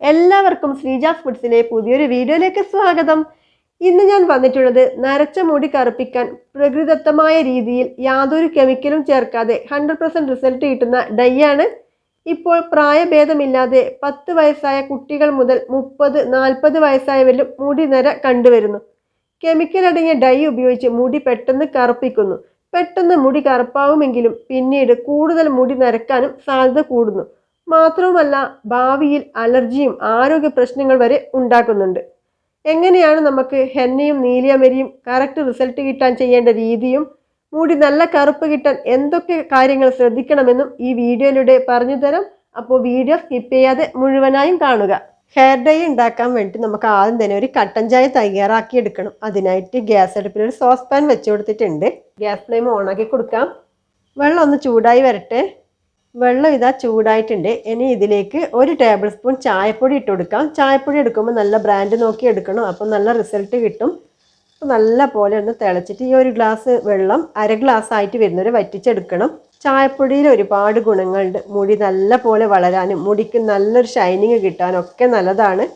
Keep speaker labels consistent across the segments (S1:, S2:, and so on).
S1: എല്ലാവർക്കും ശ്രീജാസ് ഫുഡ്സിലെ പുതിയൊരു വീഡിയോയിലേക്ക് സ്വാഗതം. ഇന്ന് ഞാൻ വന്നിട്ടുള്ളത് നരച്ച മുടി കറുപ്പിക്കാൻ പ്രകൃതിദത്തമായ രീതിയിൽ യാതൊരു കെമിക്കലും ചേർക്കാതെ ഹൺഡ്രഡ് പെർസെന്റ് റിസൾട്ട് കിട്ടുന്ന ഡൈ ആണ്. ഇപ്പോൾ പ്രായഭേദമില്ലാതെ പത്ത് വയസ്സായ കുട്ടികൾ മുതൽ മുപ്പത് നാൽപ്പത് വയസ്സായവരിലും മുടി നര കണ്ടുവരുന്നു. കെമിക്കൽ അടങ്ങിയ ഡൈ ഉപയോഗിച്ച് മുടി പെട്ടെന്ന് കറുപ്പിക്കുന്നു. പെട്ടെന്ന് മുടി കറുപ്പാവുമെങ്കിലും പിന്നീട് കൂടുതൽ മുടി നരക്കാനും സാധ്യത കൂടുന്നു. മാത്രവുമല്ല ഭാവിയിൽ അലർജിയും ആരോഗ്യ പ്രശ്നങ്ങൾ വരെ ഉണ്ടാക്കുന്നുണ്ട്. എങ്ങനെയാണ് നമുക്ക് ഹെന്നയും നീലിയമരിയും കറക്റ്റ് റിസൾട്ട് കിട്ടാൻ ചെയ്യേണ്ട രീതിയും മുടി നല്ല കറുപ്പ് കിട്ടാൻ എന്തൊക്കെ കാര്യങ്ങൾ ശ്രദ്ധിക്കണമെന്നും ഈ വീഡിയോയിലൂടെ പറഞ്ഞു തരാം. അപ്പോൾ വീഡിയോ സ്കിപ്പ് ചെയ്യാതെ മുഴുവനായും കാണുക. ഹെയർ ഡൈ ഉണ്ടാക്കാൻ വേണ്ടി നമുക്ക് ആദ്യം തന്നെ ഒരു കട്ടൻ ചായ തയ്യാറാക്കി എടുക്കണം. അതിനായിട്ട് ഗ്യാസ് അടുപ്പിൽ ഒരു സോസ് പാൻ വെച്ച് കൊടുത്തിട്ടുണ്ട്. ഗ്യാസ് ഫ്ലെയിം ഓണാക്കി കൊടുക്കാം. വെള്ളം ഒന്ന് ചൂടായി വരട്ടെ. വെള്ളം ഇതാ ചൂടായിട്ടുണ്ട്. ഇനി ഇതിലേക്ക് ഒരു ടേബിൾ സ്പൂൺ ചായപ്പൊടി ഇട്ട് കൊടുക്കാം. ചായപ്പൊടി എടുക്കുമ്പോൾ നല്ല ബ്രാൻഡ് നോക്കി എടുക്കണം. അപ്പം നല്ല റിസൾട്ട് കിട്ടും. അപ്പോൾ നല്ല പോലെ ഒന്ന് തിളച്ചിട്ട് ഈ ഒരു ഗ്ലാസ് വെള്ളം അര ഗ്ലാസ് ആയിട്ട് വരുന്നവരെ വറ്റിച്ചെടുക്കണം. ചായപ്പൊടിയിൽ ഒരുപാട് ഗുണങ്ങളുണ്ട്. മുടി നല്ല പോലെ വളരാനും മുടിക്ക് നല്ലൊരു ഷൈനിങ് കിട്ടാനും ഒക്കെ നല്ലതാണ്.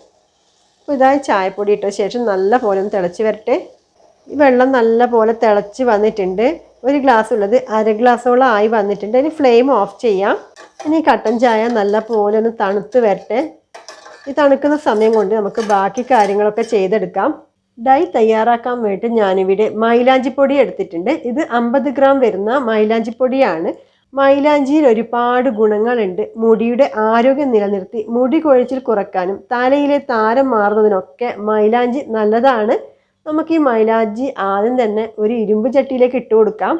S1: അപ്പോൾ ഇതായി ചായപ്പൊടി ഇട്ട ശേഷം നല്ല പോലെ ഒന്ന് തിളച്ച് വരട്ടെ. ഈ വെള്ളം നല്ല പോലെ തിളച്ച് വന്നിട്ടുണ്ട്. ഒരു ഗ്ലാസ് ഉള്ളത് അര ഗ്ലാസ്സോളം ആയി വന്നിട്ടുണ്ട്. ഇനി ഫ്ലെയിം ഓഫ് ചെയ്യാം. ഇനി കട്ടൻ ചായ നല്ല പോലെ ഒന്ന് തണുത്ത് വരട്ടെ. ഈ തണുക്കുന്ന സമയം കൊണ്ട് നമുക്ക് ബാക്കി കാര്യങ്ങളൊക്കെ ചെയ്തെടുക്കാം. ഡൈ തയ്യാറാക്കാൻ വേണ്ടി ഞാനിവിടെ മൈലാഞ്ചിപ്പൊടി എടുത്തിട്ടുണ്ട്. ഇത് അമ്പത് ഗ്രാം വരുന്ന മൈലാഞ്ചിപ്പൊടിയാണ് മൈലാഞ്ചിയിൽ ഒരുപാട് ഗുണങ്ങളുണ്ട്. മുടിയുടെ ആരോഗ്യം നിലനിർത്തി മുടി കൊഴിച്ചിൽ കുറക്കാനും തലയിലെ താരം മാറുന്നതിനൊക്കെ മൈലാഞ്ചി നല്ലതാണ്. നമുക്ക് ഈ മൈലാജി ആദ്യം തന്നെ ഒരു ഇരുമ്പ് ചട്ടിയിലേക്ക് ഇട്ട് കൊടുക്കാം.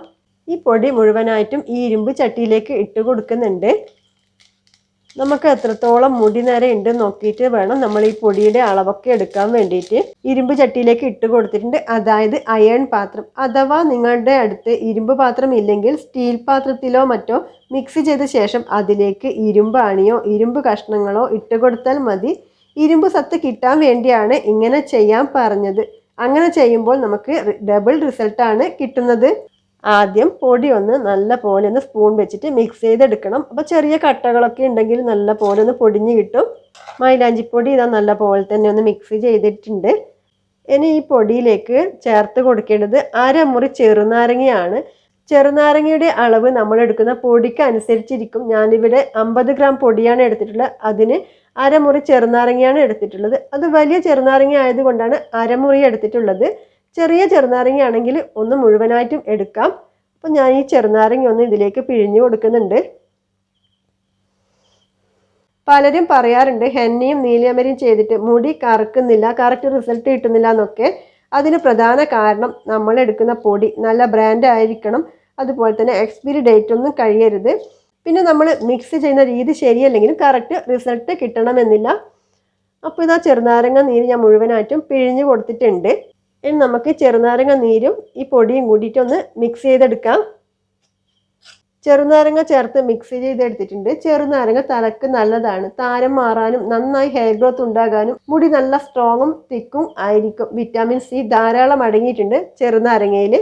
S1: ഈ പൊടി മുഴുവനായിട്ടും ഈ ഇരുമ്പ് ചട്ടിയിലേക്ക് ഇട്ട് കൊടുക്കുന്നുണ്ട്. നമുക്ക് എത്രത്തോളം മുടി നേരെ ഉണ്ട് നോക്കിയിട്ട് വേണം നമ്മൾ ഈ പൊടിയുടെ അളവൊക്കെ എടുക്കാൻ വേണ്ടിയിട്ട്. ഇരുമ്പ് ചട്ടിയിലേക്ക് ഇട്ട് കൊടുത്തിട്ടുണ്ട്. അതായത് അയൺ പാത്രം. അഥവാ നിങ്ങളുടെ അടുത്ത് ഇരുമ്പ് പാത്രം ഇല്ലെങ്കിൽ സ്റ്റീൽ പാത്രത്തിലോ മറ്റോ മിക്സ് ചെയ്ത ശേഷം അതിലേക്ക് ഇരുമ്പ് അണിയോ ഇരുമ്പ് കഷ്ണങ്ങളോ ഇട്ട് കൊടുത്താൽ മതി. ഇരുമ്പ് സത്ത് കിട്ടാൻ വേണ്ടിയാണ് ഇങ്ങനെ ചെയ്യാൻ പറഞ്ഞത്. അങ്ങനെ ചെയ്യുമ്പോൾ നമുക്ക് ഡബിൾ റിസൾട്ടാണ് കിട്ടുന്നത്. ആദ്യം പൊടി ഒന്ന് നല്ല പോലെ ഒന്ന് സ്പൂൺ വെച്ചിട്ട് മിക്സ് ചെയ്തെടുക്കണം. അപ്പോൾ ചെറിയ കട്ടകളൊക്കെ ഉണ്ടെങ്കിൽ നല്ല പോലെ ഒന്ന് പൊടിഞ്ഞ് കിട്ടും. മൈലാഞ്ചിപ്പൊടി ഇതാ നല്ല പോലെ തന്നെ ഒന്ന് മിക്സ് ചെയ്തിട്ടുണ്ട്. ഇനി ഈ പൊടിയിലേക്ക് ചേർത്ത് കൊടുക്കേണ്ടത് അരമുറി ചെറുനാരങ്ങയാണ്. ചെറുനാരങ്ങയുടെ അളവ് നമ്മൾ എടുക്കുന്ന പൊടിക്ക് അനുസരിച്ചിരിക്കും. ഞാനിവിടെ അമ്പത് ഗ്രാം പൊടിയാണ് എടുത്തിട്ടുള്ളത്. അതിന് അരമുറി ചെറുനാരങ്ങയാണ് എടുത്തിട്ടുള്ളത്. അത് വലിയ ചെറുനാരങ്ങ ആയതുകൊണ്ടാണ് അരമുറി എടുത്തിട്ടുള്ളത്. ചെറിയ ചെറുനാരങ്ങയാണെങ്കിൽ ഒന്ന് മുഴുവനായിട്ടും എടുക്കാം. അപ്പം ഞാൻ ഈ ചെറുനാരങ്ങ ഒന്ന് ഇതിലേക്ക് പിഴിഞ്ഞു കൊടുക്കുന്നുണ്ട്. പലരും പറയാറുണ്ട് ഹെന്നയും നീലിയമരിയും ചെയ്തിട്ട് മുടി കറക്കുന്നില്ല കറക്റ്റ് റിസൾട്ട് കിട്ടുന്നില്ല എന്നൊക്കെ. അതിന് പ്രധാന കാരണം നമ്മൾ എടുക്കുന്ന പൊടി നല്ല ബ്രാൻഡ് ആയിരിക്കണം. അതുപോലെ തന്നെ എക്സ്പയറി ഡേറ്റ് ഒന്നും കഴിയരുത്. പിന്നെ നമ്മൾ മിക്സ് ചെയ്യുന്ന രീതി ശരിയല്ലെങ്കിലും കറക്റ്റ് റിസൾട്ട് കിട്ടണമെന്നില്ല. അപ്പോൾ ഇതാ ചെറുനാരങ്ങ നീര് ഞാൻ മുഴുവനായിട്ടും പിഴിഞ്ഞ് കൊടുത്തിട്ടുണ്ട്. ഇനി നമുക്ക് ചെറുനാരങ്ങ നീരും ഈ പൊടിയും കൂടിയിട്ട് ഒന്ന് മിക്സ് ചെയ്തെടുക്കാം. ചെറുനാരങ്ങ ചേർത്ത് മിക്സ് ചെയ്തെടുത്തിട്ടുണ്ട്. ചെറുനാരങ്ങ തലക്ക് നല്ലതാണ്. താരം മാറാനും നന്നായി ഹെയർ ഗ്രോത്ത് ഉണ്ടാകാനും മുടി നല്ല സ്ട്രോങ്ങും തിക്കും ആയിരിക്കും. വിറ്റാമിൻ സി ധാരാളം അടങ്ങിയിട്ടുണ്ട് ചെറുനാരങ്ങയിൽ.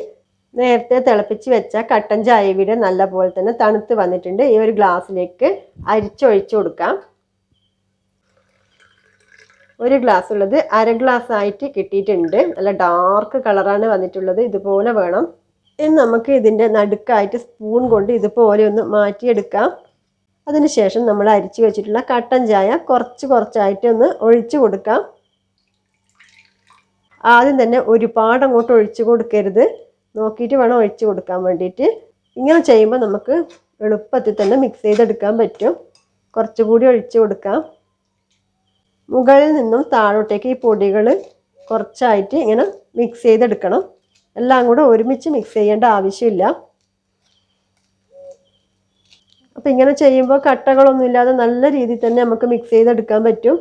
S1: നേരത്തെ തിളപ്പിച്ച് വെച്ച കട്ടൻ ചായ നല്ല പോലെ തന്നെ തണുത്ത് വന്നിട്ടുണ്ട്. ഈ ഒരു ഗ്ലാസ്സിലേക്ക് അരിച്ചൊഴിച്ചു കൊടുക്കാം. ഒരു ഗ്ലാസ് ഉള്ളത് അര ഗ്ലാസ് ആയിട്ട് കിട്ടിയിട്ടുണ്ട്. നല്ല ഡാർക്ക് കളറാണ് വന്നിട്ടുള്ളത്. ഇതുപോലെ വേണം. ഇനി നമുക്ക് ഇതിന്റെ നടുക്കായിട്ട് സ്പൂൺ കൊണ്ട് ഇതുപോലെ ഒന്ന് മാറ്റിയെടുക്കാം. അതിനുശേഷം നമ്മൾ അരിച്ചു വെച്ചിട്ടുള്ള കട്ടൻ ചായ കുറച്ച് കുറച്ചായിട്ട് ഒന്ന് ഒഴിച്ചു കൊടുക്കാം. ആദ്യം തന്നെ ഒരുപാട് അങ്ങോട്ട് ഒഴിച്ചു കൊടുക്കരുത്. നോക്കിയിട്ട് വേണം ഒഴിച്ചു കൊടുക്കാൻ വേണ്ടിയിട്ട്. ഇങ്ങനെ ചെയ്യുമ്പോൾ നമുക്ക് എളുപ്പത്തിൽ തന്നെ മിക്സ് ചെയ്തെടുക്കാൻ പറ്റും. കുറച്ചുകൂടി ഒഴിച്ചു കൊടുക്കാം. മുകളിൽ നിന്നും താഴോട്ടേക്ക് ഈ പൊടികൾ കുറച്ചായിട്ട് ഇങ്ങനെ മിക്സ് ചെയ്തെടുക്കണം. എല്ലാം കൂടെ ഒരുമിച്ച് മിക്സ് ചെയ്യേണ്ട ആവശ്യമില്ല. അപ്പം ഇങ്ങനെ ചെയ്യുമ്പോൾ കട്ടകളൊന്നും ഇല്ലാതെ നല്ല രീതിയിൽ തന്നെ നമുക്ക് മിക്സ് ചെയ്തെടുക്കാൻ പറ്റും.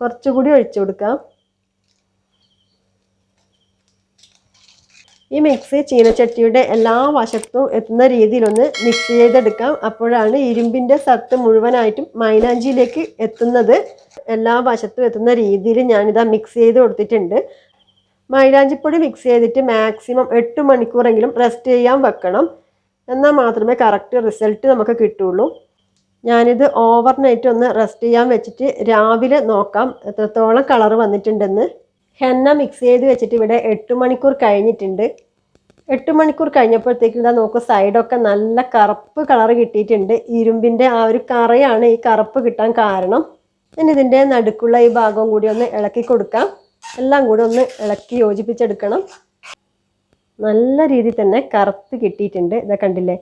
S1: കുറച്ചുകൂടി ഒഴിച്ചു കൊടുക്കാം. ഈ മിക്സി ചീനച്ചട്ടിയുടെ എല്ലാ വശത്തും എത്തുന്ന രീതിയിലൊന്ന് മിക്സ് ചെയ്തെടുക്കാം. അപ്പോഴാണ് ഇരുമ്പിന്റെ സത്ത് മുഴുവനായിട്ടും മൈലാഞ്ചിയിലേക്ക് എത്തുന്നത്. എല്ലാ വശത്തും എത്തുന്ന രീതിയിൽ ഞാനിതാ മിക്സ് ചെയ്ത് കൊടുത്തിട്ടുണ്ട്. മൈലാഞ്ചിപ്പൊടി മിക്സ് ചെയ്തിട്ട് മാക്സിമം എട്ട് മണിക്കൂറെങ്കിലും റെസ്റ്റ് ചെയ്യാൻ വെക്കണം. എന്നാൽ മാത്രമേ കറക്റ്റ് റിസൾട്ട് നമുക്ക് കിട്ടുള്ളൂ. ഞാനിത് ഓവർനൈറ്റ് ഒന്ന് റെസ്റ്റ് ചെയ്യാൻ വെച്ചിട്ട് രാവിലെ നോക്കാം. എത്രത്തോളം കളർ വന്നിട്ടുണ്ടെന്ന്. ഹെന്ന മിക്സ് ചെയ്ത് വെച്ചിട്ട് ഇവിടെ എട്ട് മണിക്കൂർ കഴിഞ്ഞിട്ടുണ്ട്. എട്ട് മണിക്കൂർ കഴിഞ്ഞപ്പോഴത്തേക്കും ഇതാ നോക്കൂ സൈഡൊക്കെ നല്ല കറുപ്പ് കളർ കിട്ടിയിട്ടുണ്ട്. ഇരുമ്പിന്റെ ആ ഒരു കറയാണ് ഈ കറുപ്പ് കിട്ടാൻ കാരണം. ഇനി ഇതിന്റെ നടുക്കുള്ള ഈ ഭാഗവും കൂടി ഒന്ന് ഇളക്കി കൊടുക്കാം. എല്ലാം കൂടി ഒന്ന് ഇളക്കി യോജിപ്പിച്ചെടുക്കണം. നല്ല രീതിയിൽ തന്നെ കറുത്ത് കിട്ടിയിട്ടുണ്ട്. ഇതാ കണ്ടില്ലേ?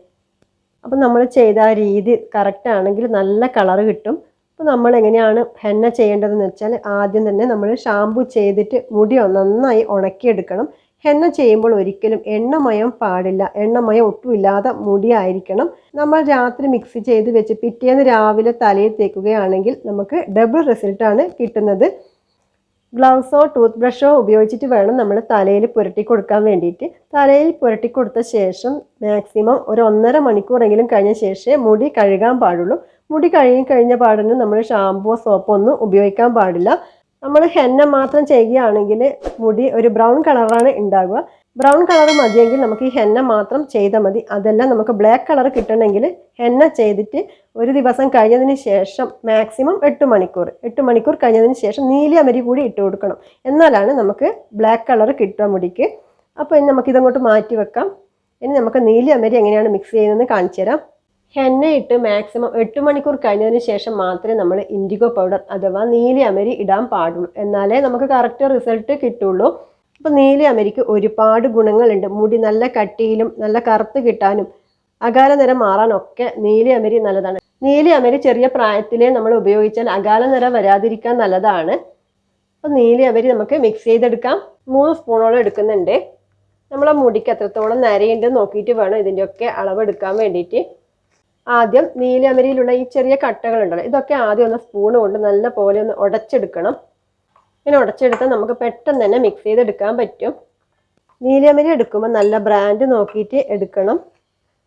S1: അപ്പം നമ്മൾ ചെയ്ത ആ രീതി കറക്റ്റ് ആണെങ്കിൽ നല്ല കളർ കിട്ടും. അപ്പോൾ നമ്മൾ എങ്ങനെയാണ് ഹെന്ന ചെയ്യേണ്ടതെന്ന് വെച്ചാൽ ആദ്യം തന്നെ നമ്മൾ ഷാമ്പു ചെയ്തിട്ട് മുടി നന്നായി ഉണക്കിയെടുക്കണം. ഹെന്ന ചെയ്യുമ്പോൾ ഒരിക്കലും എണ്ണമയം പാടില്ല. എണ്ണമയം ഒട്ടുമില്ലാതെ മുടിയായിരിക്കണം നമ്മൾ രാത്രി മിക്സ് ചെയ്ത് വെച്ച് പിറ്റേന്ന് രാവിലെ തലയിൽ തേക്കുകയാണെങ്കിൽ നമുക്ക് ഡബിൾ റിസൾട്ടാണ് കിട്ടുന്നത്. ഗ്ലൗസോ ടൂത്ത് ബ്രഷോ ഉപയോഗിച്ചിട്ട് വേണം നമ്മൾ തലയിൽ പുരട്ടി കൊടുക്കാൻ വേണ്ടിയിട്ട്. തലയിൽ പുരട്ടി കൊടുത്ത ശേഷം മാക്സിമം ഒരു ഒന്നര മണിക്കൂറെങ്കിലും കഴിഞ്ഞ ശേഷമേ മുടി കഴുകാൻ പാടുള്ളൂ. മുടി കഴുകി കഴിഞ്ഞ പാടിന് നമ്മൾ ഷാമ്പുവോ സോപ്പോ ഒന്നും ഉപയോഗിക്കാൻ പാടില്ല. നമ്മൾ ഹെന്ന മാത്രം ചെയ്യുകയാണെങ്കിൽ മുടി ഒരു ബ്രൗൺ കളറാണ് ഉണ്ടാകുക ബ്രൗൺ കളർ മതിയെങ്കിൽ നമുക്ക് ഈ ഹെന്ന മാത്രം ചെയ്താൽ മതി. അതെല്ലാം നമുക്ക് ബ്ലാക്ക് കളർ കിട്ടണമെങ്കിൽ ഹെന്ന ചെയ്തിട്ട് ഒരു ദിവസം കഴിഞ്ഞതിന് ശേഷം മാക്സിമം എട്ട് മണിക്കൂർ. എട്ട് മണിക്കൂർ കഴിഞ്ഞതിന് ശേഷം നീലി അമരി കൂടി ഇട്ട് കൊടുക്കണം. എന്നാലാണ് നമുക്ക് ബ്ലാക്ക് കളർ കിട്ടുക മുടിക്ക്. അപ്പോൾ ഇനി നമുക്ക് ഇതങ്ങോട്ട് മാറ്റി വെക്കാം. ഇനി നമുക്ക് നീലി അമരി എങ്ങനെയാണ് മിക്സ് ചെയ്യുന്നതെന്ന് കാണിച്ചു തരാം. ഹെന്ന ഇട്ട് മാക്സിമം എട്ട് മണിക്കൂർ കഴിഞ്ഞതിന് ശേഷം മാത്രമേ നമ്മൾ ഇൻഡിഗോ പൗഡർ അഥവാ നീലി അമരി ഇടാൻ പാടുള്ളൂ. എന്നാലേ നമുക്ക് കറക്റ്റ് റിസൾട്ട് കിട്ടുള്ളൂ. അപ്പോൾ നീലി അമരിക്ക് ഒരുപാട് ഗുണങ്ങളുണ്ട്. മുടി നല്ല കട്ടിയിലും നല്ല കറുത്ത് കിട്ടാനും അകാല നിറം മാറാനൊക്കെ നീലി അമരി നല്ലതാണ്. നീലി അമരി ചെറിയ പ്രായത്തിലേ നമ്മൾ ഉപയോഗിച്ചാൽ അകാല നിറം വരാതിരിക്കാൻ നല്ലതാണ്. അപ്പോൾ നീലി അമരി നമുക്ക് മിക്സ് ചെയ്തെടുക്കാം. മൂന്ന് സ്പൂണോളം എടുക്കുന്നുണ്ട്. നമ്മളെ മുടിക്ക് എത്രത്തോളം നരയുണ്ട് നോക്കിയിട്ട് വേണം ഇതിന്റെയൊക്കെ അളവെടുക്കാൻ വേണ്ടിയിട്ട്. ആദ്യം നീലമരിയിലുള്ള ഈ ചെറിയ കട്ടകളുണ്ടല്ലോ ഇതൊക്കെ ആദ്യം ഒന്ന് സ്പൂൺ കൊണ്ട് നല്ല പോലെ ഒന്ന് ഉടച്ചെടുക്കണം. ഇങ്ങനെ ഉടച്ചെടുത്താൽ നമുക്ക് പെട്ടെന്ന് തന്നെ മിക്സ് ചെയ്തെടുക്കാൻ പറ്റും. നീലയമരി എടുക്കുമ്പോൾ നല്ല ബ്രാൻഡ് നോക്കിയിട്ട് എടുക്കണം.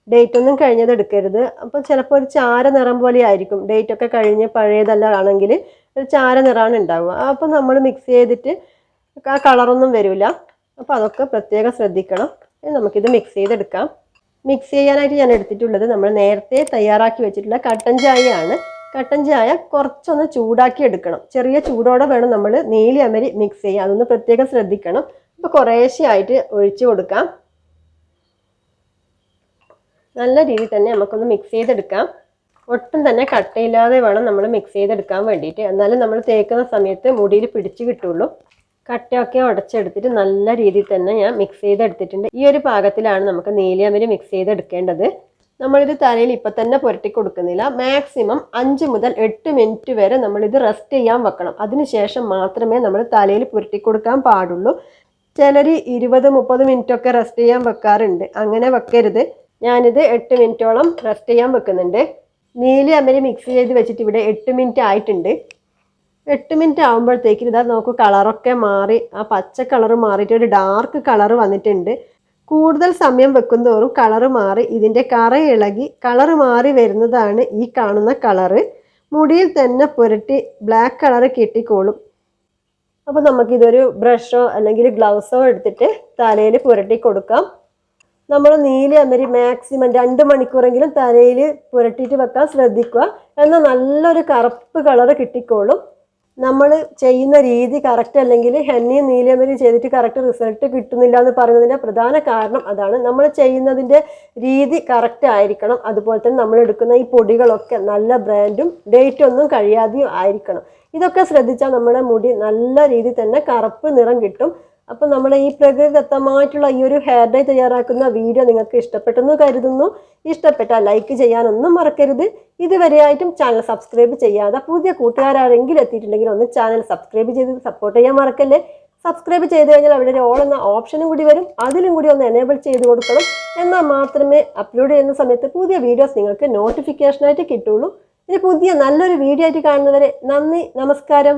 S1: ഡേറ്റ് ഒന്നും കഴിഞ്ഞത് എടുക്കരുത്. അപ്പോൾ ചിലപ്പോൾ ഒരു ചാര നിറം പോലെ ആയിരിക്കും. ഡേറ്റ് ഒക്കെ കഴിഞ്ഞ് പഴയതല്ല ആണെങ്കിൽ ഒരു ചാര നിറമാണ് ഉണ്ടാവുക. അപ്പോൾ നമ്മൾ മിക്സ് ചെയ്തിട്ട് ആ കളറൊന്നും വരില്ല അപ്പോൾ അതൊക്കെ പ്രത്യേകം ശ്രദ്ധിക്കണം. നമുക്കിത് മിക്സ് ചെയ്തെടുക്കാം. മിക്സ് ചെയ്യാനായിട്ട് ഞാൻ എടുത്തിട്ടുള്ളത് നമ്മൾ നേരത്തെ തയ്യാറാക്കി വെച്ചിട്ടുള്ള കട്ടൻ ചായയാണ്. കട്ടൻ ചായ കുറച്ചൊന്ന് ചൂടാക്കി എടുക്കണം. ചെറിയ ചൂടോടെ വേണം നമ്മൾ നീലി അമരി മിക്സ് ചെയ്യാൻ. അതൊന്ന് പ്രത്യേകം ശ്രദ്ധിക്കണം. അപ്പോൾ കുറേശ്ശെയായിട്ട് ഒഴിച്ചു കൊടുക്കാം. നല്ല രീതിയിൽ തന്നെ നമുക്കൊന്ന് മിക്സ് ചെയ്തെടുക്കാം. ഒട്ടും തന്നെ കട്ടയില്ലാതെ വേണം നമ്മൾ മിക്സ് ചെയ്തെടുക്കാൻ വേണ്ടിയിട്ട്. എന്നാലും നമ്മൾ തേക്കുന്ന സമയത്ത് മുടിയിൽ പിടിച്ചു കിട്ടുള്ളൂ. കട്ടയൊക്കെ ഉടച്ചെടുത്തിട്ട് നല്ല രീതിയിൽ തന്നെ ഞാൻ മിക്സ് ചെയ്തെടുത്തിട്ടുണ്ട്. ഈ ഒരു പാകത്തിലാണ് നമുക്ക് നീലിയമരി മിക്സ് ചെയ്തെടുക്കേണ്ടത്. നമ്മളിത് തലയിൽ ഇപ്പം തന്നെ പുരട്ടി കൊടുക്കുന്നില്ല. മാക്സിമം അഞ്ച് മുതൽ എട്ട് മിനിറ്റ് വരെ നമ്മളിത് റെസ്റ്റ് ചെയ്യാൻ വെക്കണം. അതിനുശേഷം മാത്രമേ നമ്മൾ തലയിൽ പുരട്ടി കൊടുക്കാൻ പാടുള്ളൂ. ചിലർ ഇരുപത് മുപ്പത് മിനിറ്റൊക്കെ റെസ്റ്റ് ചെയ്യാൻ വെക്കാറുണ്ട്. അങ്ങനെ വെക്കരുത്. ഞാനിത് എട്ട് മിനിറ്റോളം റെസ്റ്റ് ചെയ്യാൻ വെക്കുന്നുണ്ട്. നീല അമരി മിക്സ് ചെയ്ത് വെച്ചിട്ട് ഇവിടെ എട്ട് മിനിറ്റ് ആയിട്ടുണ്ട്. എട്ട് മിനിറ്റ് ആകുമ്പോഴത്തേക്കും ഇതാ നോക്കൂ കളറൊക്കെ മാറി. ആ പച്ച കളർ മാറിയിട്ട് ഒരു ഡാർക്ക് കളർ വന്നിട്ടുണ്ട്. കൂടുതൽ സമയം വെക്കുന്തോറും കളറ് മാറി ഇതിന്റെ കറ ഇളകി കളറ് മാറി വരുന്നതാണ് ഈ കാണുന്ന കളറ് മുടിയിൽ തന്നെ പുരട്ടി ബ്ലാക്ക് കളറ് കിട്ടിക്കോളും. അപ്പോൾ നമുക്കിതൊരു ബ്രഷോ അല്ലെങ്കിൽ ഗ്ലൗസോ എടുത്തിട്ട് തലയിൽ പുരട്ടി കൊടുക്കാം. നമ്മൾ നീല അമരി മാക്സിമം രണ്ട് മണിക്കൂറെങ്കിലും തലയിൽ പുരട്ടിയിട്ട് വെക്കാൻ ശ്രദ്ധിക്കുക. എന്നാൽ നല്ലൊരു കറുപ്പ് കളറ് കിട്ടിക്കോളും. നമ്മൾ ചെയ്യുന്ന രീതി കറക്റ്റ് അല്ലെങ്കിൽ ഹെന്നയും നീലയമരിയും ചെയ്തിട്ട് കറക്റ്റ് റിസൾട്ട് കിട്ടുന്നില്ല എന്ന് പറയുന്നതിന്റെ പ്രധാന കാരണം അതാണ്. നമ്മൾ ചെയ്യുന്നതിന്റെ രീതി കറക്റ്റ് ആയിരിക്കണം. അതുപോലെ തന്നെ നമ്മൾ എടുക്കുന്ന ഈ പൊടികളൊക്കെ നല്ല ബ്രാൻഡും ഡേറ്റ് ഒന്നും കഴിയാതെയും ആയിരിക്കണം. ഇതൊക്കെ ശ്രദ്ധിച്ചാൽ നമ്മുടെ മുടി നല്ല രീതിയിൽ തന്നെ കറുപ്പ് നിറം കിട്ടും. അപ്പം നമ്മുടെ ഈ പ്രകൃതിദത്തമായിട്ടുള്ള ഈ ഒരു ഹെയർ ഡൈ തയ്യാറാക്കുന്ന വീഡിയോ നിങ്ങൾക്ക് ഇഷ്ടപ്പെട്ടെന്ന് കരുതുന്നു. ഇഷ്ടപ്പെട്ടാൽ ലൈക്ക് ചെയ്യാനൊന്നും മറക്കരുത്. ഇതുവരെയായിട്ടും ചാനൽ സബ്സ്ക്രൈബ് ചെയ്യാതെ പുതിയ കൂട്ടുകാരാരെങ്കിലും എത്തിയിട്ടുണ്ടെങ്കിൽ ഒന്ന് ചാനൽ സബ്സ്ക്രൈബ് ചെയ്ത് സപ്പോർട്ട് ചെയ്യാൻ മറക്കല്ലേ. സബ്സ്ക്രൈബ് ചെയ്ത് കഴിഞ്ഞാൽ അവിടെ ഒരു ഓൾ എന്ന ഓപ്ഷനും കൂടി വരും. അതിലും കൂടി ഒന്ന് എനേബിൾ ചെയ്ത് കൊടുക്കണം. എന്നാൽ മാത്രമേ അപ്ലോഡ് ചെയ്യുന്ന സമയത്ത് പുതിയ വീഡിയോസ് നിങ്ങൾക്ക് നോട്ടിഫിക്കേഷനായിട്ട് കിട്ടുള്ളൂ ഇനി പുതിയ നല്ലൊരു വീഡിയോ ആയിട്ട് കാണുന്നവരെ നന്ദി നമസ്കാരം.